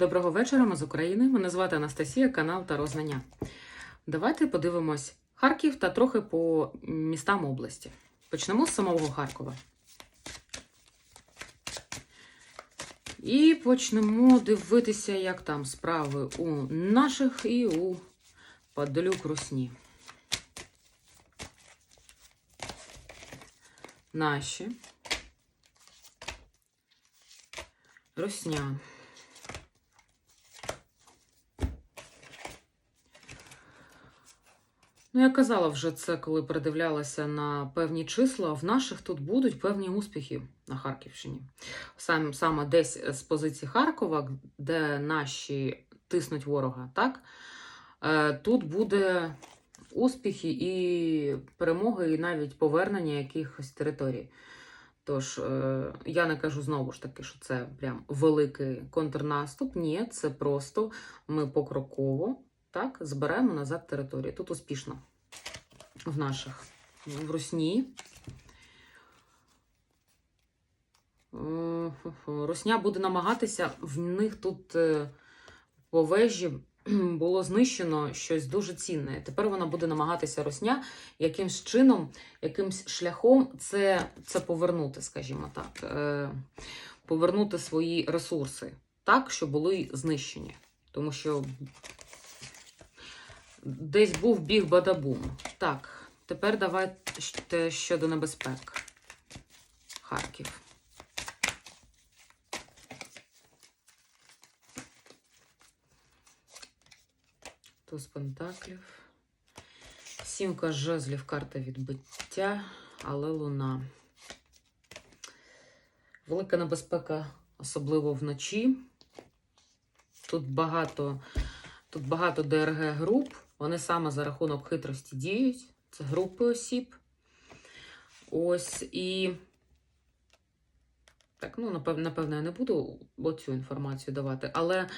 Доброго вечора, ми з України. Мене звати Анастасія, канал та Рознання. Давайте подивимось Харків та трохи по містам області. Почнемо з самого Харкова. І почнемо дивитися, як там справи у наших і у Падалюк Русні. Наші. Русня. Ну, я казала вже це, коли передивлялася на певні числа. В наших тут будуть певні успіхи на Харківщині. Сам, саме десь з позиції Харкова, де наші тиснуть ворога, так? Е, Тут буде успіхи і перемоги, і навіть повернення якихось територій. Тож, е, я не кажу знову ж таки, що це прям великий контрнаступ. Ні, це просто ми покроково так, збираємо назад територію. Тут успішно в наших в Русні. Е, Русня буде намагатися, в них тут е, по вежі було знищено щось дуже цінне. Тепер вона буде намагатися Русня якимсь чином, якимсь шляхом це, це повернути, скажімо так, е, повернути свої ресурси так, що були знищені. Тому що десь був біг бадабум. Так, тепер давайте щодо небезпек. Харків. Туз Пентаклів. Сімка жезлів, карта відбиття, але луна. Велика небезпека, особливо вночі. Тут багато, тут багато ДРГ груп. Вони саме за рахунок хитрості діють. Це групи осіб. Ось і. Так, ну, напевно, я не буду оцю інформацію давати, але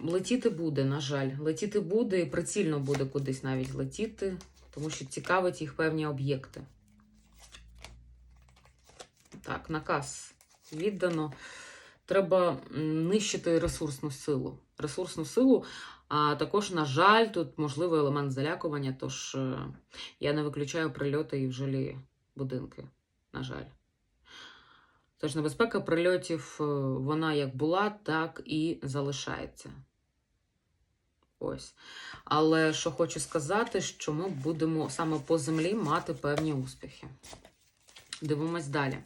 летіти буде, на жаль. Летіти буде і прицільно буде кудись навіть летіти, тому що цікавить їх певні об'єкти. Так, наказ віддано. Треба нищити ресурсну силу. Ресурсну силу, а також, на жаль, тут можливий елемент залякування, тож е, я не виключаю прильоти і в жилі будинки. На жаль. Тож небезпека прильотів, е, вона як була, так і залишається. Ось. Але що хочу сказати, що ми будемо саме по землі мати певні успіхи. Дивимось далі.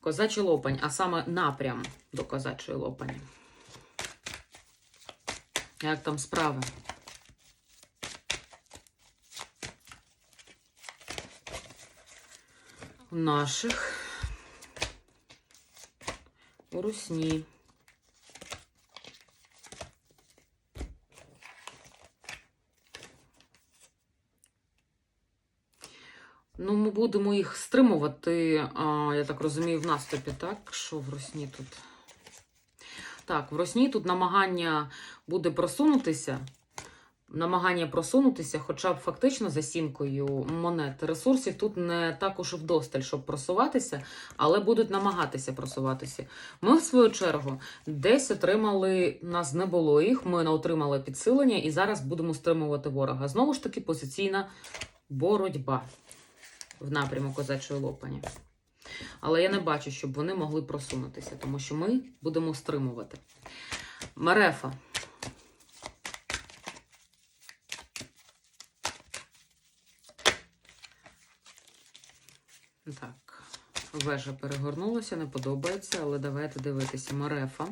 Козачий лопань, а саме напрям до козачої лопані. Як там справи? У наших. У русні. Ну, ми будемо їх стримувати, а, я так розумію, в наступі, так? Що в Росні тут? Так, в Росні тут намагання буде просунутися. Намагання просунутися, хоча б фактично за сімкою монет ресурсів тут не також вдосталь, щоб просуватися, але будуть намагатися просуватися. Ми, в свою чергу, десь отримали, нас не було їх, ми не отримали підсилення і зараз будемо стримувати ворога. Знову ж таки, позиційна боротьба в напряму козачої лопані. Але я не бачу, щоб вони могли просунутися, тому що ми будемо стримувати. Мерефа. Так, вежа перегорнулася, не подобається, але давайте дивитися. Мерефа.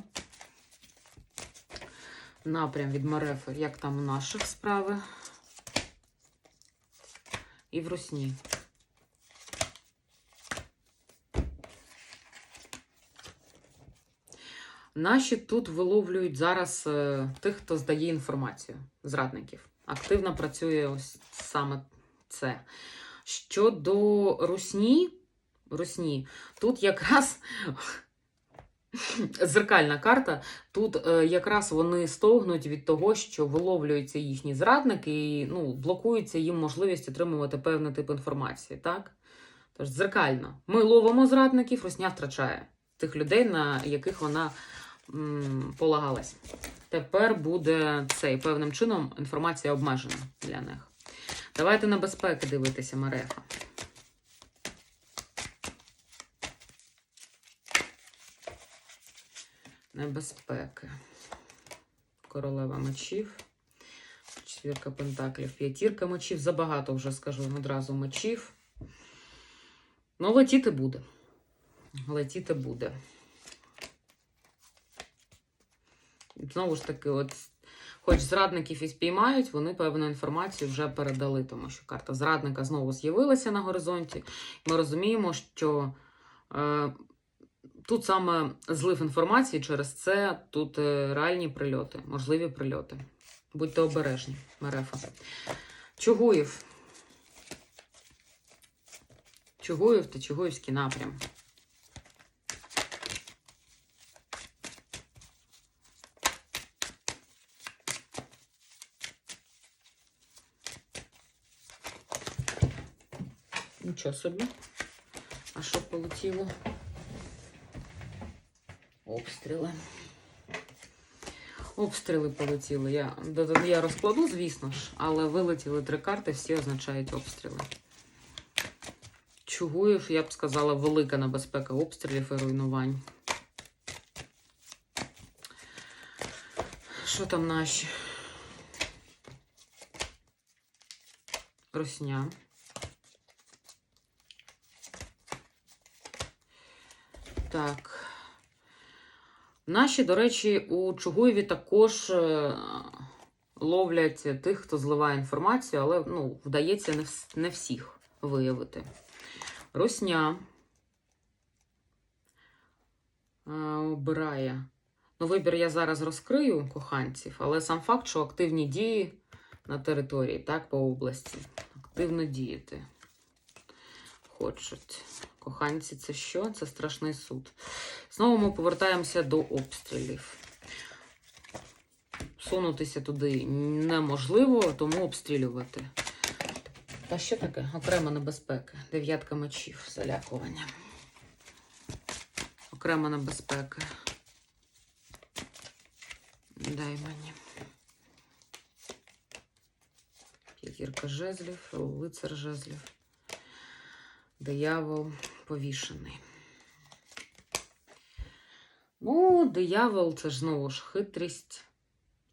Напрям від Мерефи, як там у наших справи. І в Русні. Наші тут виловлюють зараз е, тих, хто здає інформацію, зрадників. Активно працює ось саме це. Щодо Русні, Русні, тут якраз зеркальна карта, тут е, якраз вони стогнуть від того, що виловлюються їхні зрадники і ну, блокується їм можливість отримувати певний тип інформації. так? Тож дзеркально. Ми ловимо зрадників, Русня втрачає тих людей, на яких вона полагалась. Тепер буде цей певним чином інформація обмежена для них. Давайте на безпеки дивитися, Марефа. Небезпеки. Королева мечів. Четвірка пентаклів, п'ятірка мечів. Забагато вже скажу одразу мечів. Ну, летіти буде. Летіти буде. Знову ж таки, от, хоч зрадників і спіймають, вони певну інформацію вже передали, тому що карта зрадника знову з'явилася на горизонті. Ми розуміємо, що е, тут саме злив інформації, через це тут е, реальні прильоти, можливі прильоти. Будьте обережні, Мерефа. Чугуїв. Чугуїв та Чугуївський напрям. Нічого собі. А що полетіло? Обстріли. Обстріли полетіли. Я, я розкладу, звісно ж, але вилетіли три карти, всі означають обстріли. Чугуїв, я б сказала, велика небезпека обстрілів і руйнувань. Що там наші? Росня. Так. Наші, до речі, у Чугуєві також е, ловлять тих, хто зливає інформацію, але ну, вдається не, всіх виявити. Росня е, обирає. Ну, вибір я зараз розкрию коханців, але сам факт, що активні дії на території, так, по області. Активно діяти. Хочуть. Коханці, це що? Це страшний суд. Знову ми повертаємося до обстрілів. Сунутися туди неможливо, тому обстрілювати. Та що таке? Окрема небезпека. Дев'ятка мечів, залякування. Окрема небезпека. Дай мені. П'ятірка жезлів, лицар жезлів. Диявол повішений. Ну, диявол це ж знову ж хитрість,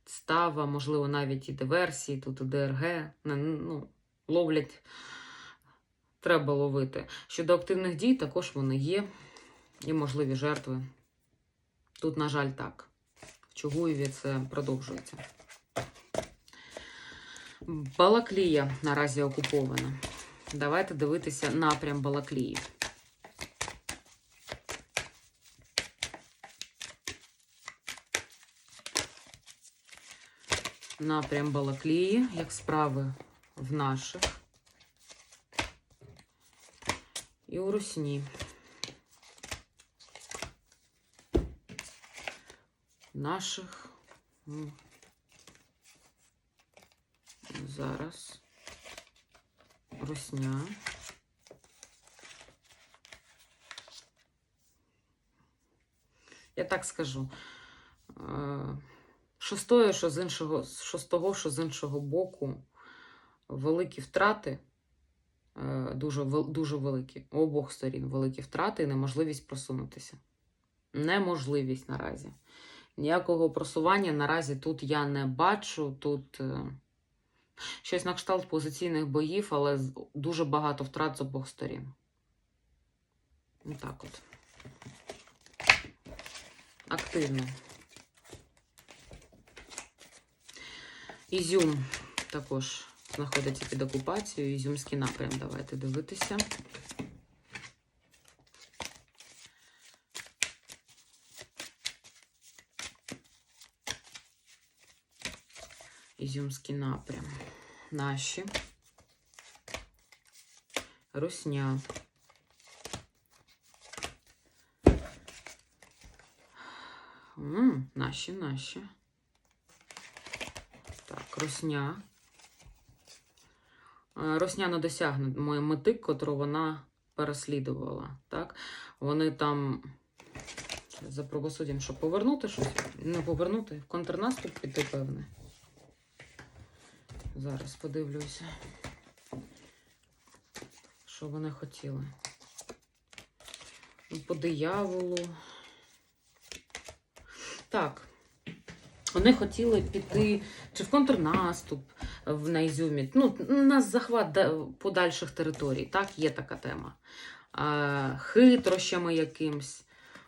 става, можливо, навіть і диверсії, тут і ДРГ. Ну, ловлять, треба ловити. Щодо активних дій, також вони є. І можливі жертви. Тут, на жаль, так. В Чугуєві це продовжується. Балаклія наразі окупована. Давайте дивитися напрям Балаклії. Напрям Балаклії, як справи в наших і у Русні. Наших зараз Русня. Я так скажу. Що що з іншого, що з того, що з іншого боку, великі втрати, е, дуже, дуже великі, обох сторін великі втрати і неможливість просунутися. Неможливість наразі. Ніякого просування наразі тут я не бачу. Тут е, щось на кшталт позиційних боїв, але дуже багато втрат з обох сторін. Отак от. Активно. Ізюм також знаходиться під окупацією. Ізюмський напрям. Давайте дивитися. Ізюмський напрям. Наші. Русня. М, наші, наші. Росня. Е, Росня не досягне мети, котру вона переслідувала. Так? Вони там За правосуддям, щоб повернути щось. Не повернути, в контрнаступ піти, певне. Зараз подивлюся, що вони хотіли. По дияволу. Так. Вони хотіли піти чи в контрнаступ в на Ізюмі. Ну, на захват подальших територій. Так, є така тема. Хитрощами якимсь.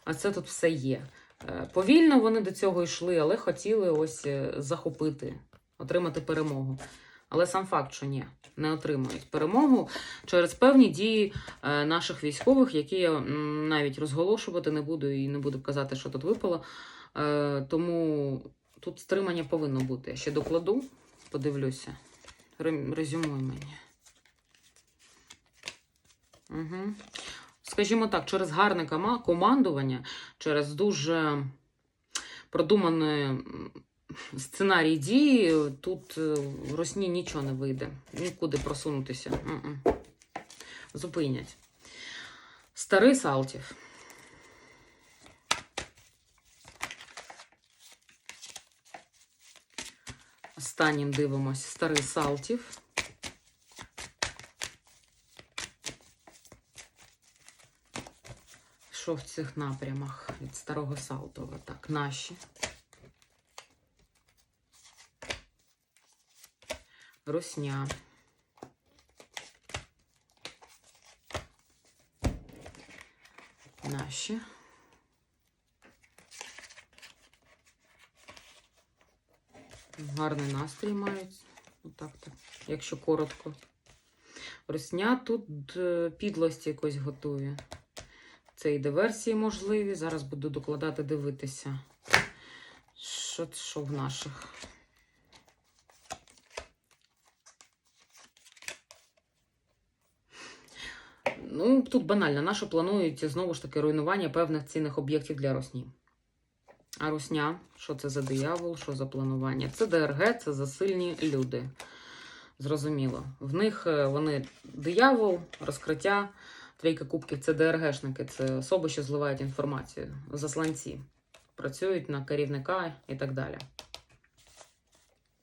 А це тут все є. Е, Повільно вони до цього йшли, але хотіли ось е, захопити, отримати перемогу. Але сам факт, що ні, не отримують перемогу через певні дії е, наших військових, які я навіть розголошувати не буду і не буду казати, що тут випало. Тому тут стримання повинно бути. Я ще докладу, подивлюся. Резюмуй мені. Угу. Скажімо так, через гарне командування, через дуже продуманий сценарій дії, тут е, в Росні нічого не вийде. Нікуди просунутися. Зупинять. Старий Салтів. Останнім дивимось старий Салтів. Що в цих напрямах від старого Салтова? Так, наші. Русня. Наші. Гарний настрій мають. Отак, так, якщо коротко. Русня тут е, підлость якось готує. Це і диверсії можливі. Зараз буду докладати дивитися. Що, що в наших? Ну, тут банально. Наші планують знову ж таки руйнування певних цінних об'єктів для Росні. А Русня, що це за диявол, що за планування? Це ДРГ, це засильні люди. Зрозуміло. В них е, вони диявол, розкриття. Трійка кубків це ДРГшники, це особи, що зливають інформацію, засланці. Працюють на керівника і так далі.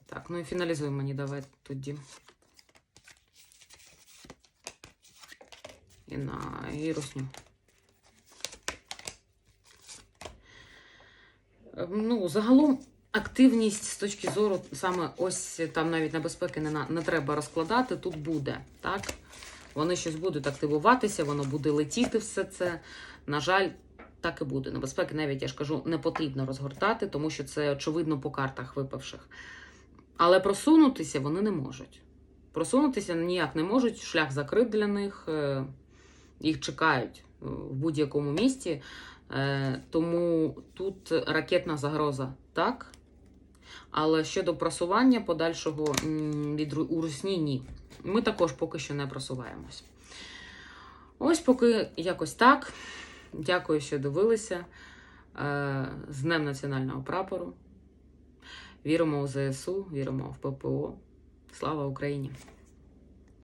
Так, ну і фіналізуємо мені давай тоді. І на і русню. Ну, загалом активність з точки зору саме ось там навіть небезпеки не, на- не треба розкладати, тут буде, так? Вони щось будуть активуватися, воно буде летіти все це. На жаль, так і буде. Небезпеки навіть, я ж кажу, не потрібно розгортати, тому що це очевидно по картах випавших. Але просунутися вони не можуть. Просунутися ніяк не можуть, шлях закрит для них, е, їх чекають в будь-якому місті. Е, Тому тут ракетна загроза так. Але щодо просування подальшого від у Русні ні. Ми також поки що не просуваємось. Ось поки якось так. Дякую, що дивилися. Е, З Днем Національного прапору. Віримо у ЗСУ, віримо в ППО. Слава Україні!